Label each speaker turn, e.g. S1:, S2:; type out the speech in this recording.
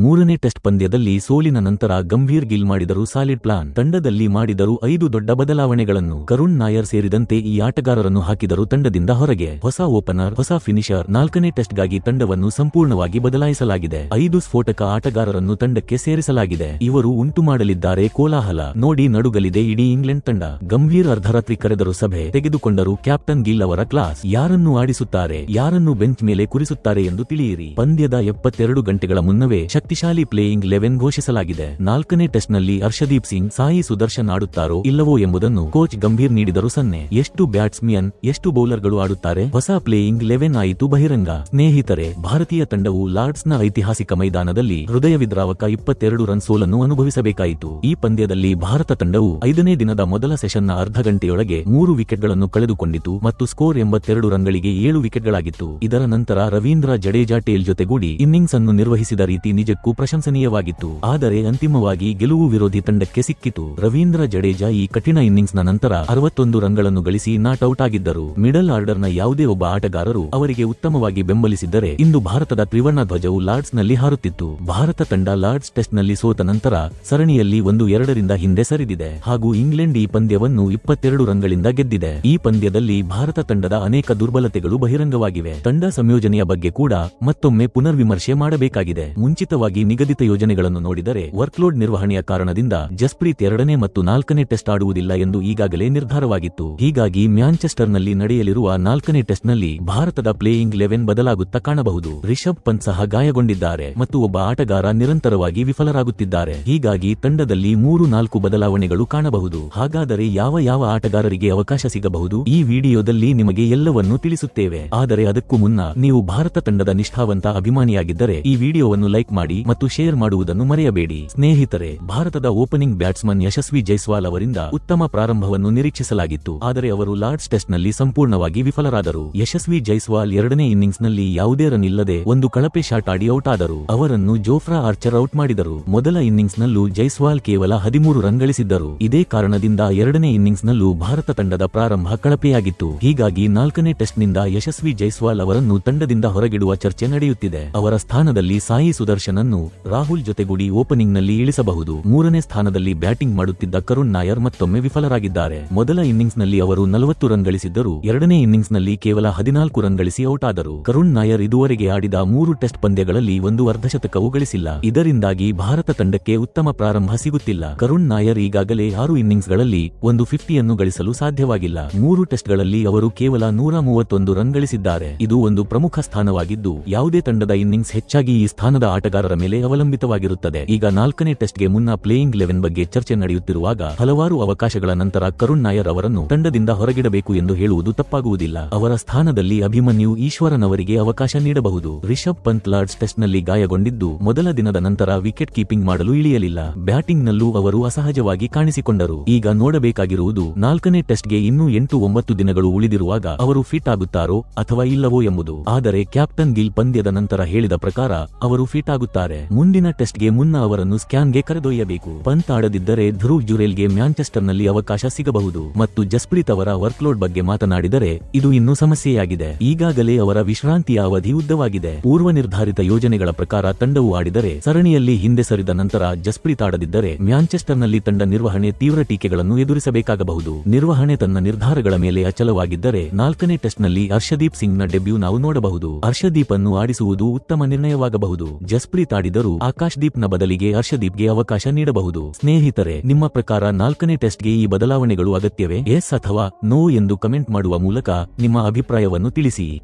S1: ಮೂರನೇ ಟೆಸ್ಟ್ ಪಂದ್ಯದಲ್ಲಿ ಸೋಲಿನ ನಂತರ ಗಂಭೀರ್ ಗಿಲ್ ಮಾಡಿದರು ಸಾಲಿಡ್ ಪ್ಲಾನ್. ತಂಡದಲ್ಲಿ ಮಾಡಿದರು ಐದು ದೊಡ್ಡ ಬದಲಾವಣೆಗಳನ್ನು. ಕರುಣ್ ನಾಯರ್ ಸೇರಿದಂತೆ ಈ ಆಟಗಾರರನ್ನು ಹಾಕಿದರು ತಂಡದಿಂದ ಹೊರಗೆ. ಹೊಸ ಓಪನರ್, ಹೊಸ ಫಿನಿಷರ್. ನಾಲ್ಕನೇ ಟೆಸ್ಟ್ಗಾಗಿ ತಂಡವನ್ನು ಸಂಪೂರ್ಣವಾಗಿ ಬದಲಾಯಿಸಲಾಗಿದೆ. ಐದು ಸ್ಫೋಟಕ ಆಟಗಾರರನ್ನು ತಂಡಕ್ಕೆ ಸೇರಿಸಲಾಗಿದೆ. ಇವರು ಉಂಟು ಮಾಡಲಿದ್ದಾರೆ ಕೋಲಾಹಲ. ನೋಡಿ ನಡುಗಲಿದೆ ಇಡೀ ಇಂಗ್ಲೆಂಡ್ ತಂಡ. ಗಂಭೀರ್ ಅರ್ಧರಾತ್ರಿ ಕರೆದರು ಸಭೆ ತೆಗೆದುಕೊಂಡರು ಕ್ಯಾಪ್ಟನ್ ಗಿಲ್ ಅವರ ಕ್ಲಾಸ್. ಯಾರನ್ನು ಆಡಿಸುತ್ತಾರೆ, ಯಾರನ್ನು ಬೆಂಚ್ ಮೇಲೆ ಕುರಿಸುತ್ತಾರೆ ಎಂದು ತಿಳಿಯಿರಿ. ಪಂದ್ಯದ ಎಪ್ಪತ್ತೆರಡು ಗಂಟೆಗಳ ಮುನ್ನವೇ ಶಕ್ತಿಶಾಲಿ ಪ್ಲೇಯಿಂಗ್ ಲೆವೆನ್ ಘೋಷಿಸಲಾಗಿದೆ. ನಾಲ್ಕನೇ ಟೆಸ್ಟ್ನಲ್ಲಿ ಹರ್ಷದೀಪ್ ಸಿಂಗ್ ಸಾಯಿ ಸುದರ್ಶನ್ ಆಡುತ್ತಾರೋ ಇಲ್ಲವೋ ಎಂಬುದನ್ನು ಕೋಚ್ ಗಂಭೀರ್ ನೀಡಿದರು ಸನ್ನೆ. ಎಷ್ಟು ಬ್ಯಾಟ್ಸ್ಮನ್ ಎಷ್ಟು ಬೌಲರ್ಗಳು ಆಡುತ್ತಾರೆ? ಹೊಸ ಪ್ಲೇಯಿಂಗ್ ಲೆವೆನ್ ಆಯಿತು ಬಹಿರಂಗ. ಸ್ನೇಹಿತರೆ, ಭಾರತೀಯ ತಂಡವು ಲಾರ್ಡ್ಸ್ನ ಐತಿಹಾಸಿಕ ಮೈದಾನದಲ್ಲಿ ಹೃದಯ ವಿದ್ರಾವಕ ಇಪ್ಪತ್ತೆರಡು ರನ್ ಸೋಲನ್ನು ಅನುಭವಿಸಬೇಕಾಯಿತು. ಈ ಪಂದ್ಯದಲ್ಲಿ ಭಾರತ ತಂಡವು ಐದನೇ ದಿನದ ಮೊದಲ ಸೆಷನ್ನ ಅರ್ಧ ಗಂಟೆಯೊಳಗೆ ಮೂರು ವಿಕೆಟ್ಗಳನ್ನು ಕಳೆದುಕೊಂಡಿತು ಮತ್ತು ಸ್ಕೋರ್ ಎಂಬತ್ತೆರಡು ರನ್ಗಳಿಗೆ ಏಳು ವಿಕೆಟ್ಗಳಾಗಿತ್ತು. ಇದರ ನಂತರ ರವೀಂದ್ರ ಜಡೇಜಾ ಟೇಲ್ ಜೊತೆಗೂಡಿ ಇನ್ನಿಂಗ್ಸ್ ಅನ್ನು ನಿರ್ವಹಿಸಿದ ರೀತಿ ನಿಜಕ್ಕೂ ಪ್ರಶಂಸನೀಯವಾಗಿತ್ತು ಆದರೆ ಅಂತಿಮವಾಗಿ ಗೆಲುವು ವಿರೋಧಿ ತಂಡಕ್ಕೆ ಸಿಕ್ಕಿತು. ರವೀಂದ್ರ ಜಡೇಜಾ ಈ ಕಠಿಣ ಇನ್ನಿಂಗ್ಸ್ನ ನಂತರ ಅರವತ್ತೊಂದು ರನ್ಗಳನ್ನು ಗಳಿಸಿ ನಾಟ್ ಔಟ್ ಆಗಿದ್ದರು. ಮಿಡಲ್ ಆರ್ಡರ್ನ ಯಾವುದೇ ಒಬ್ಬ ಆಟಗಾರರು ಅವರಿಗೆ ಉತ್ತಮವಾಗಿ ಬೆಂಬಲಿಸಿದ್ದರೆ ಇಂದು ಭಾರತದ ತ್ರಿವರ್ಣ ಧ್ವಜವು ಲಾರ್ಡ್ಸ್ನಲ್ಲಿ ಹಾರುತ್ತಿತ್ತು. ಭಾರತ ತಂಡ ಲಾರ್ಡ್ಸ್ ಟೆಸ್ಟ್ನಲ್ಲಿ ಸೋತ ನಂತರ ಸರಣಿಯಲ್ಲಿ ಒಂದು ಎರಡರಿಂದ ಹಿಂದೆ ಸರಿದಿದೆ. ಹಾಗೂ ಇಂಗ್ಲೆಂಡ್ ಈ ಪಂದ್ಯವನ್ನು ಇಪ್ಪತ್ತೆರಡು ರನ್ಗಳಿಂದ ಗೆದ್ದಿದೆ. ಈ ಪಂದ್ಯದಲ್ಲಿ ಭಾರತ ತಂಡದ ಅನೇಕ ದುರ್ಬಲತೆಗಳು ಬಹಿರಂಗವಾಗಿವೆ. ತಂಡ ಸಂಯೋಜನೆಯ ಬಗ್ಗೆ ಕೂಡ ಮತ್ತೊಮ್ಮೆ ಪುನರ್ವಿಮರ್ಶೆ ಮಾಡಬೇಕಾಗಿದೆ. ಮುಂಚಿತವಾಗಿ ನಿಗದಿತ ಯೋಜನೆಗಳನ್ನು ನೋಡಿದರೆ ವರ್ಕ್ಲೋಡ್ ನಿರ್ವಹಣೆಯ ಕಾರಣದಿಂದ ಜಸ್ಪ್ರೀತ್ ಎರಡನೇ ಮತ್ತು ನಾಲ್ಕನೇ ಟೆಸ್ಟ್ ಆಡುವುದಿಲ್ಲ ಎಂದು ಈಗಾಗಲೇ ನಿರ್ಧಾರವಾಗಿತ್ತು. ಹೀಗಾಗಿ ಮ್ಯಾಂಚೆಸ್ಟರ್ನಲ್ಲಿ ನಡೆಯಲಿರುವ ನಾಲ್ಕನೇ ಟೆಸ್ಟ್ನಲ್ಲಿ ಭಾರತದ ಪ್ಲೇಯಿಂಗ್ ಲೆವೆನ್ ಬದಲಾಗುತ್ತಾ ಕಾಣಬಹುದು. ರಿಷಬ್ ಪಂತ್ ಸಹ ಗಾಯಗೊಂಡಿದ್ದಾರೆ ಮತ್ತು ಒಬ್ಬ ಆಟಗಾರ ನಿರಂತರವಾಗಿ ವಿಫಲರಾಗುತ್ತಿದ್ದಾರೆ. ಹೀಗಾಗಿ ತಂಡದಲ್ಲಿ ಮೂರು ನಾಲ್ಕು ಬದಲಾವಣೆಗಳು ಕಾಣಬಹುದು. ಹಾಗಾದರೆ ಯಾವ ಯಾವ ಆಟಗಾರರಿಗೆ ಅವಕಾಶ ಸಿಗಬಹುದು? ಈ ವಿಡಿಯೋದಲ್ಲಿ ನಿಮಗೆ ಎಲ್ಲವನ್ನೂ ತಿಳಿಸುತ್ತೇವೆ. ಆದರೆ ಅದಕ್ಕೂ ಮುನ್ನ ನೀವು ಭಾರತ ತಂಡದ ನಿಷ್ಠಾವಂತ ಅಭಿಮಾನಿಯಾಗಿದ್ದರೆ ಈ ವಿಡಿಯೋವನ್ನು ಲೈಕ್ ಮಾಡಿ. ಮತ್ತು ಶೇರ್ ಮಾಡುವುದನ್ನು ಮರೆಯಬೇಡಿ. ಸ್ನೇಹಿತರೆ, ಭಾರತದ ಓಪನಿಂಗ್ ಬ್ಯಾಟ್ಸ್ಮನ್ ಯಶಸ್ವಿ ಜೈಸ್ವಾಲ್ ಅವರಿಂದ ಉತ್ತಮ ಪ್ರಾರಂಭವನ್ನು ನಿರೀಕ್ಷಿಸಲಾಗಿತ್ತು. ಆದರೆ ಅವರು ಲಾರ್ಡ್ಸ್ ಟೆಸ್ಟ್ನಲ್ಲಿ ಸಂಪೂರ್ಣವಾಗಿ ವಿಫಲರಾದರು. ಯಶಸ್ವಿ ಜೈಸ್ವಾಲ್ ಎರಡನೇ ಇನ್ನಿಂಗ್ಸ್ನಲ್ಲಿ ಯಾವುದೇ ರನ್ ಇಲ್ಲದೆ ಒಂದು ಕಳಪೆ ಶಾಟ್ ಆಡಿ ಔಟ್ ಆದರು ಅವರನ್ನು ಜೋಫ್ರಾ ಆರ್ಚರ್ ಔಟ್ ಮಾಡಿದರು. ಮೊದಲ ಇನ್ನಿಂಗ್ಸ್ನಲ್ಲೂ ಜೈಸ್ವಾಲ್ ಕೇವಲ ಹದಿಮೂರು ರನ್ ಗಳಿಸಿದ್ದರು. ಇದೇ ಕಾರಣದಿಂದ ಎರಡನೇ ಇನ್ನಿಂಗ್ಸ್ನಲ್ಲೂ ಭಾರತ ತಂಡದ ಪ್ರಾರಂಭ ಕಳಪೆಯಾಗಿತ್ತು. ಹೀಗಾಗಿ ನಾಲ್ಕನೇ ಟೆಸ್ಟ್ನಿಂದ ಯಶಸ್ವಿ ಜೈಸ್ವಾಲ್ ಅವರನ್ನು ತಂಡದಿಂದ ಹೊರಗಿಡುವ ಚರ್ಚೆ ನಡೆಯುತ್ತಿದೆ. ಅವರ ಸ್ಥಾನದಲ್ಲಿ ಸಾಯಿ ಸುದರ್ಶನ್ ಅನ್ನು ರಾಹುಲ್ ಜೊತೆಗೂಡಿ ಓಪನಿಂಗ್ನಲ್ಲಿ ಇಳಿಸಬಹುದು. ಮೂರನೇ ಸ್ಥಾನದಲ್ಲಿ ಬ್ಯಾಟಿಂಗ್ ಮಾಡುತ್ತಿದ್ದ ಕರುಣ್ ನಾಯರ್ ಮತ್ತೊಮ್ಮೆ ವಿಫಲರಾಗಿದ್ದಾರೆ. ಮೊದಲ ಇನ್ನಿಂಗ್ಸ್ನಲ್ಲಿ ಅವರು ನಲವತ್ತು ರನ್ ಗಳಿಸಿದ್ದರು. ಎರಡನೇ ಇನ್ನಿಂಗ್ಸ್ನಲ್ಲಿ ಕೇವಲ ಹದಿನಾಲ್ಕು ರನ್ ಗಳಿಸಿ ಔಟ್ ಆದರು. ಕರುಣ್ ನಾಯರ್ ಇದುವರೆಗೆ ಆಡಿದ ಮೂರು ಟೆಸ್ಟ್ ಪಂದ್ಯಗಳಲ್ಲಿ ಒಂದು ಅರ್ಧಶತಕವೂ ಗಳಿಸಿಲ್ಲ. ಇದರಿಂದಾಗಿ ಭಾರತ ತಂಡಕ್ಕೆ ಉತ್ತಮ ಪ್ರಾರಂಭ ಸಿಗುತ್ತಿಲ್ಲ. ಕರುಣ್ ನಾಯರ್ ಈಗಾಗಲೇ ಆರು ಇನ್ನಿಂಗ್ಸ್ಗಳಲ್ಲಿ ಒಂದು ಫಿಫ್ಟಿಯನ್ನು ಗಳಿಸಲು ಸಾಧ್ಯವಾಗಿಲ್ಲ. ಮೂರು ಟೆಸ್ಟ್ಗಳಲ್ಲಿ ಅವರು ಕೇವಲ ನೂರ ಮೂವತ್ತೊಂದು ರನ್ ಗಳಿಸಿದ್ದಾರೆ. ಇದು ಒಂದು ಪ್ರಮುಖ ಸ್ಥಾನವಾಗಿದ್ದು, ಯಾವುದೇ ತಂಡದ ಇನ್ನಿಂಗ್ಸ್ ಹೆಚ್ಚಾಗಿ ಈ ಸ್ಥಾನದ ಆಟಗಾರರ ಮೇಲೆ ಅವಲಂಬಿತವಾಗಿರುತ್ತದೆ. ಈಗ ನಾಲ್ಕನೇ ಟೆಸ್ಟ್ಗೆ ಮುನ್ನ ಪ್ಲೇಯಿಂಗ್ ಲೆವೆನ್ ಬಗ್ಗೆ ಚರ್ಚೆ ನಡೆಯುತ್ತಿರುವಾಗ ಹಲವಾರು ಅವಕಾಶಗಳ ನಂತರ ಕರುಣ್ ನಾಯರ್ ಅವರನ್ನು ತಂಡದಿಂದ ಹೊರಗಿಡಬೇಕು ಎಂದು ಹೇಳುವುದು ತಪ್ಪಾಗುವುದಿಲ್ಲ. ಅವರ ಸ್ಥಾನದಲ್ಲಿ ಅಭಿಮನ್ಯು ಈಶ್ವರನವರಿಗೆ ಅವಕಾಶ ನೀಡಬಹುದು. ರಿಷಬ್ ಪಂತ್ ಲಾರ್ಡ್ಸ್ ಟೆಸ್ಟ್ನಲ್ಲಿ ಗಾಯಗೊಂಡಿದ್ದು ಮೊದಲ ದಿನದ ನಂತರ ವಿಕೆಟ್ ಕೀಪಿಂಗ್ ಮಾಡಲು ಇಳಿಯಲಿಲ್ಲ. ಬ್ಯಾಟಿಂಗ್ನಲ್ಲೂ ಅವರು ಅಸಹಜವಾಗಿ ಕಾಣಿಸಿಕೊಂಡರು. ಈಗ ನೋಡಬೇಕಾಗಿರುವುದು ನಾಲ್ಕನೇ ಟೆಸ್ಟ್ಗೆ ಇನ್ನೂ ಎಂಟು ಒಂಬತ್ತು ದಿನಗಳು ಉಳಿದಿರುವಾಗ ಅವರು ಫಿಟ್ ಆಗುತ್ತಾರೋ ಅಥವಾ ಇಲ್ಲವೋ ಎಂಬುದು. ಆದರೆ ಕ್ಯಾಪ್ಟನ್ ಗಿಲ್ ಪಂದ್ಯದ ನಂತರ ಹೇಳಿದ ಪ್ರಕಾರ ಅವರು ಫಿಟ್ ಆಗುತ್ತಾರೆ. ಮುಂದಿನ ಟೆಸ್ಟ್ಗೆ ಮುನ್ನ ಅವರನ್ನು ಸ್ಕ್ಯಾನ್ಗೆ ಕರೆದೊಯ್ಯಬೇಕು. ಪಂತ್ ಆಡದಿದ್ದರೆ ಧ್ರುವ್ ಜುರೇಲ್ಗೆ ಮ್ಯಾಂಚೆಸ್ಟರ್ನಲ್ಲಿ ಅವಕಾಶ ಸಿಗಬಹುದು. ಮತ್ತು ಜಸ್ಪ್ರೀತ್ ಅವರ ವರ್ಕ್ಲೋಡ್ ಬಗ್ಗೆ ಮಾತನಾಡಿದರೆ, ಇದು ಇನ್ನೂ ಸಮಸ್ಯೆಯಾಗಿದೆ. ಈಗಾಗಲೇ ಅವರ ವಿಶ್ರಾಂತಿಯ ಅವಧಿ ಉದ್ದವಾಗಿದೆ. ಪೂರ್ವ ನಿರ್ಧಾರಿತ ಯೋಜನೆಗಳ ಪ್ರಕಾರ ತಂಡವು ಆಡಿದರೆ, ಸರಣಿಯಲ್ಲಿ ಹಿಂದೆ ಸರಿದ ನಂತರ ಜಸ್ಪ್ರೀತ್ ಆಡದಿದ್ದರೆ, ಮ್ಯಾಂಚೆಸ್ಟರ್ನಲ್ಲಿ ತಂಡ ನಿರ್ವಹಣೆ ತೀವ್ರ ಟೀಕೆಗಳನ್ನು ಎದುರಿಸಬೇಕಾಗಬಹುದು. ನಿರ್ವಹಣೆ ತನ್ನ ನಿರ್ಧಾರಗಳ ಮೇಲೆ ಅಚಲವಾಗಿದ್ದರೆ, ನಾಲ್ಕನೇ ಟೆಸ್ಟ್ನಲ್ಲಿ ಹರ್ಷದೀಪ್ ಸಿಂಗ್ನ ಡೆಬ್ಯೂ ನಾವು ನೋಡಬಹುದು. ಹರ್ಷದೀಪ್ ಅನ್ನು ಆಡಿಸುವುದು ಉತ್ತಮ ನಿರ್ಣಯವಾಗಬಹುದು. ಜಸ್ಪ್ರೀತ್ ಆಡಿದರೂ ಆಕಾಶ್ದೀಪ್ನ ಬದಲಿಗೆ ಹರ್ಷದೀಪ್ಗೆ ಅವಕಾಶ ನೀಡಬಹುದು. ಸ್ನೇಹಿತರೆ, ನಿಮ್ಮ ಪ್ರಕಾರ ನಾಲ್ಕನೇ ಟೆಸ್ಟ್ಗೆ ಈ ಬದಲಾವಣೆಗಳು ಅಗತ್ಯವೇ? ಎಸ್ ಅಥವಾ ನೋ ಎಂದು ಕಮೆಂಟ್ ಮಾಡುವ ಮೂಲಕ ನಿಮ್ಮ ಅಭಿಪ್ರಾಯವನ್ನು ತಿಳಿಸಿ.